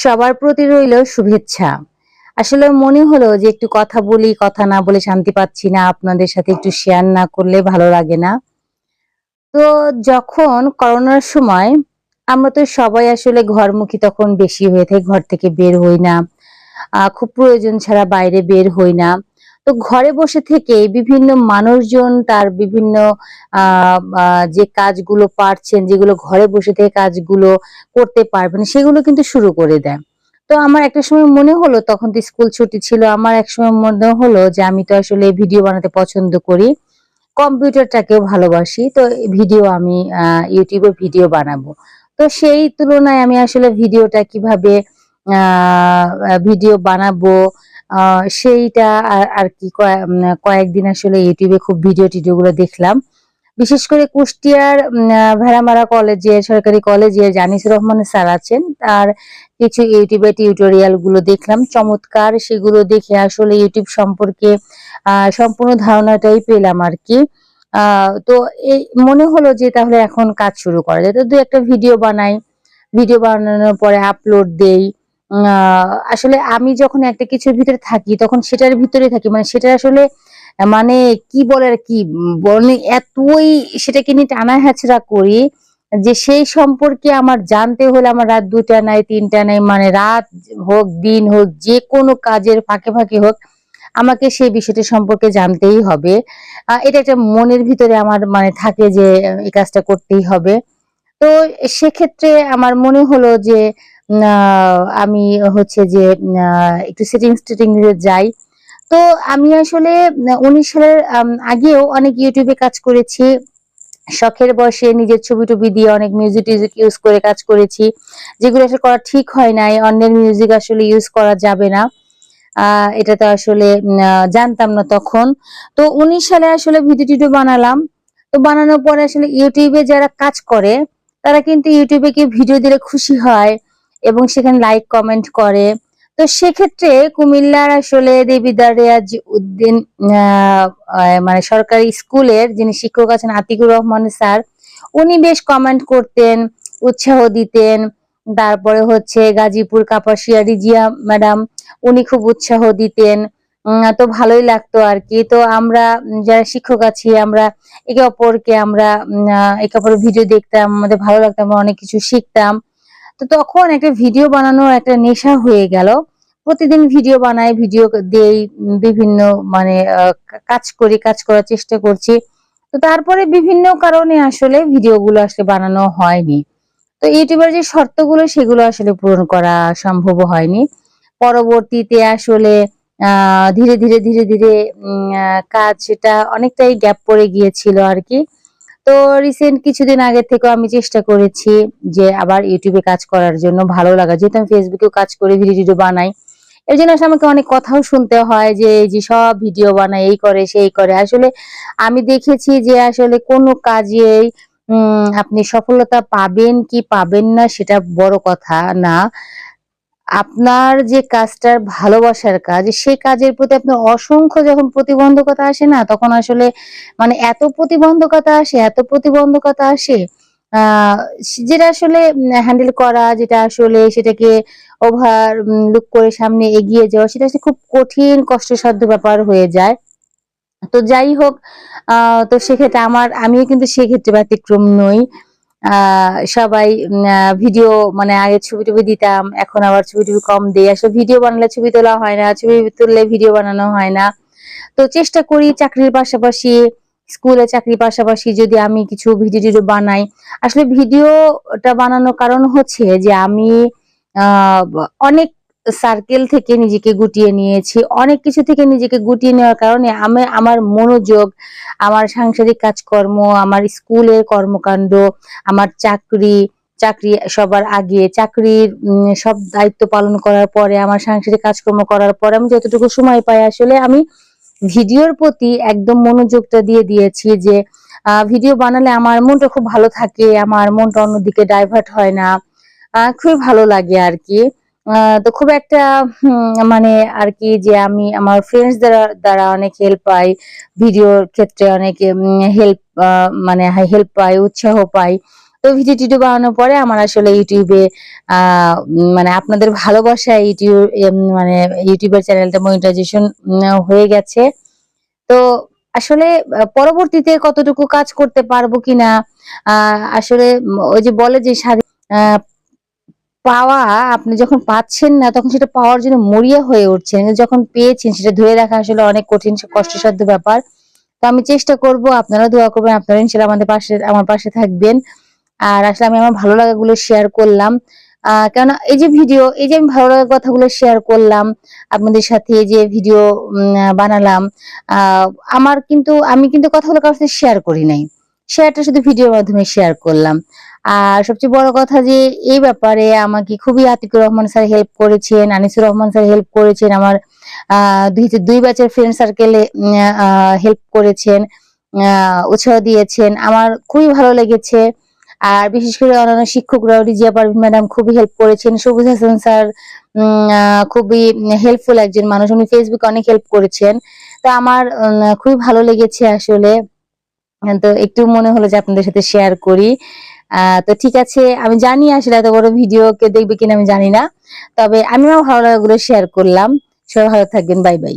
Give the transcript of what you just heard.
সবার প্রতি রইল শুভেচ্ছা। আসলে মনে হলো যে একটু কথা বলি, কথা না বলে শান্তি পাচ্ছি না, আপনাদের সাথে একটু শেয়ার না করলে ভালো লাগে না। তো যখন করোনার সময়, আমরা তো সবাই আসলে ঘরমুখী তখন বেশি হয়ে থাকি, ঘর থেকে বের হই না। খুব প্রয়োজন ছাড়া বাইরে বের হই না। তো ঘরে বসে থেকে বিভিন্ন মানুষজন তার বিভিন্ন যে কাজগুলো পারছেন, যেগুলো ঘরে বসে থেকে কাজগুলো করতে পারবেন, সেগুলো কিন্তু শুরু করে দেয় তো আমার একটা সময় মনে হলো, তখন তো স্কুল ছুটি ছিল, আমার এক সময় মনে হলো যে আমি তো আসলে ভিডিও বানাতে পছন্দ করি, কম্পিউটারটাকেও ভালোবাসি, তো ভিডিও আমি ইউটিউবে ভিডিও বানাবো। তো সেই তুলনায় আমি আসলে ভিডিওটা কীভাবে ভিডিও বানাবো সেইটা আর- কি কয়ে- কয়েকদিন আসলে ইউটিউবে খুব ভিডিও টিডিওগুলো দেখলাম। বিশেষ করে কুষ্টিয়ার ভেড়ামারা কলেজের সরকারি কলেজে জানিসুর রহমান স্যার আছেন। তার কিছু ইউটিউবে টিউটোরিয়ালগুলো দেখলাম। চমৎকার, সেগুলো দেখে আসলে ইউটিউব সম্পর্কে সম্পূর্ণ ধারণাটাই পেলাম আর কি। তো এই, মনে হলো যে তাহলে এখন কাজ শুরু করা যায়। তো দু একটা ভিডিও বানাই। ভিডিও বানানোর পরে আপলোড দেই। আসলে আমি যখন একটা কিছুর ভিতরে থাকি তখন সেটার ভিতরে থাকি। মানে সেটা আসলে মানে কি বলে আর কি উম, মানে এতই সেটাকে নিয়ে টানা হ্যাচড়া করি যে সেই সম্পর্কে আমার জানতে হলে আমার রাত দুটা নাই তিনটা নাই মানে রাত হোক দিন হোক যে কোনো কাজের ফাঁকে ফাঁকে হোক আমাকে সেই বিষয়টি সম্পর্কে জানতেই হবে। এটা একটা মনের ভিতরে আমার মানে থাকে যে এই কাজটা করতেই হবে। তো সেক্ষেত্রে আমার মনে হলো যে আমি হচ্ছে যে একটু সেটিংস টেটিং যাই। তো আমি আসলে উনিশ সালের আগেও অনেক ইউটিউবে কাজ করেছি। শখের বসে নিজের ছবি টবি দিয়ে অনেক মিউজিক টিউজিক ইউজ করে কাজ করেছি। যেগুলো আসলে করা ঠিক হয় নাই, অন্যের মিউজিক আসলে ইউজ করা যাবে না। এটা তো আসলে জানতাম না তখন। তো উনিশ সালে আসলে ভিডিও টিডিও বানালাম। তো বানানোর পরে আসলে ইউটিউবে যারা কাজ করে, তারা কিন্তু ইউটিউবে কি ভিডিও দিলে খুশি হয়। এবং সেখানে লাইক কমেন্ট করে। তো সেক্ষেত্রে কুমিল্লার আসলে দেবিদার রেয়াজ উদ্দিন মানে সরকারি স্কুলের যিনি শিক্ষক আছেন আতিকুর রহমান স্যার, উনি বেশ কমেন্ট করতেন, উৎসাহ দিতেন। তারপরে হচ্ছে গাজীপুর কাপাসিয়া রিজিয়া ম্যাডাম, উনি খুব উৎসাহ দিতেন। তো ভালোই লাগতো আর কি। তো আমরা যারা শিক্ষক আছি, আমরা একে অপরকে আমরা একে অপরের ভিডিও দেখতাম, আমাদের ভালো লাগতো, আমরা অনেক কিছু শিখতাম। তো তখন একটা ভিডিও বানানোর একটা নেশা হয়ে গেল। প্রতিদিন ভিডিও বানাই ভিডিও দেই, বিভিন্ন মানে কাজ করি, কাজ করার চেষ্টা করছি। তো তারপরে বিভিন্ন কারণে আসলে ভিডিওগুলো আসলে বানানো হয়নি। তো ইউটিউবের যে শর্তগুলো, সেগুলো আসলে পূরণ করা সম্ভব হয়নি। পরবর্তীতে আসলে ধীরে ধীরে ধীরে ধীরে কাজটা অনেকটাই গ্যাপ পড়ে গিয়েছিল আর কি। তো রিসেন্ট কিছুদিন আগে থেকে আমি চেষ্টা করেছি যে আবার ইউটিউবে কাজ করার জন্য ভালো লাগা। যেহেতু আমি ফেসবুকেও কাজ করে ভিডিও বানাই। এর জন্য আমাকে অনেক কথাও শুনতে হয় যে, এই যে সব ভিডিও বানায়, এই করে, সেই করে। আসলে আমি দেখেছি যে আসলে কোনো কাজেই আপনি সফলতা পাবেন কি পাবেন না সেটা বড় কথা না। আপনার যে কাজটার ভালোবাসার কাজ সেই কাজের প্রতি আপনার অসংখ্য যখন প্রতিবন্ধকতা আসে না, তখন আসলে মানে এত প্রতিবন্ধকতা আসে, এত প্রতিবন্ধকতা আসে যেটা আসলে হ্যান্ডেল করা, যেটা আসলে সেটাকে ওভার লুক করে সামনে এগিয়ে যাওয়া, সেটা আসলে খুব কঠিন, কষ্টসাধ্য ব্যাপার হয়ে যায়। তো যাই হোক, আহ, তো সেক্ষেত্রে আমার, আমিও কিন্তু সেক্ষেত্রে ব্যতিক্রম নই। সবাই ভিডিও মানে আগে ছবি টবি দিতাম, এখন আবার ছবি টবি কম দিই। আসলে ভিডিও বানালে ছবি তোলা হয় না, ছবি তুললে ভিডিও বানানো হয় না। তো চেষ্টা করি চাকরির পাশাপাশি স্কুলে চাকরির পাশাপাশি যদি আমি কিছু ভিডিও টিডিও বানাই। আসলে ভিডিওটা বানানোর কারণ হচ্ছে যে আমি অনেক সার্কেল থেকে নিজেকে গুটিয়ে নিয়েছি। অনেক কিছু থেকে নিজেকে গুটিয়ে নেওয়ার কারণে আমি, আমার মনোযোগ, আমার সাংসারিক কাজকর্ম, আমার স্কুলের কর্মকাণ্ড, আমার চাকরি চাকরি সবার আগে, চাকরির সব দায়িত্ব পালন করার পরে, আমার সাংসারিক কাজকর্ম করার পরে আমি যতটুকু সময় পাই আসলে আমি ভিডিওর প্রতি একদম মনোযোগটা দিয়ে দিয়েছি যে ভিডিও বানালে আমার মনটা খুব ভালো থাকে, আমার মনটা অন্যদিকে ডাইভার্ট হয় না। খুবই ভালো লাগে আর কি। তো খুব একটা মানে আর কি যে আমি আমার ফ্রেন্ডস দ্বারা দ্বারা অনেক হেল্প পাই ভিডিওর ক্ষেত্রে অনেক হেল্প মানে হেল্প পাই, উৎসাহ পাই। তো ভিডিও টিডিও বানানোর পরে আমার আসলে ইউটিউবে মানে আপনাদের ভালোবাসায় ইউটিউব মানে ইউটিউবের চ্যানেলটা মনিটাইজেশন হয়ে গেছে। তো আসলে পরবর্তীতে কতটুকু কাজ করতে পারব কিনা আসলে ওই যে বলে যে স্বাধীন পাওয়া আপনি যখন পাচ্ছেন না, তখন সেটা পাওয়ার জন্য মরিয়া হয়ে উঠছেন। যখন পেয়েছেন, সেটা ধরে রাখা আসলে অনেক কঠিন, কষ্টসাধ্য ব্যাপার। তো আমি চেষ্টা করব আপনারা দোয়া করবেন আপনারা ইনশাল্লাহ আমাদের পাশে, আমার পাশে থাকবেন। আর আসলে আমি আমার ভালো লাগাগুলো শেয়ার করলাম। আহ কেননা এই যে ভিডিও এই যে আমি ভালো লাগার কথাগুলো শেয়ার করলাম, আপনাদের সাথে এই যে ভিডিও বানালাম আহ আমার কিন্তু, আমি কিন্তু কথাগুলো কারোর সাথে শেয়ার করি নাই। শেয়ারটা শুধু ভিডিওর মাধ্যমে শেয়ার করলাম। আর সবচেয়ে বড় কথা যে, এই ব্যাপারে আমাকে খুবই আতিকুর রহমান স্যার হেল্প করেছেন, আনিসুর রহমান স্যার হেল্প করেছেন, আমার দুই দুই ব্যাচের ফ্রেন্ড সার্কেলে হেল্প করেছেন উৎসাহ দিয়েছেন। আমার খুবই ভালো লেগেছে। আর বিশেষ করে অন্যান্য শিক্ষকরাও রিজিয়া পারভিন ম্যাডাম খুবই হেল্প করেছেন। সবুজ হাসান স্যার খুবই হেল্পফুল একজন মানুষ। উনি ফেসবুকে অনেক হেল্প করেছেন। তো আমার খুবই ভালো লেগেছে আসলে। তো একটু মনে হলো যে আপনাদের সাথে শেয়ার করি। তো ঠিক আছে, আমি জানি আসলে এত বড় ভিডিও কে দেখবে কিনা আমি জানি না। তবে আমিও ভালো লাগাগুলো শেয়ার করলাম। সবাই ভালো থাকবেন বাই বাই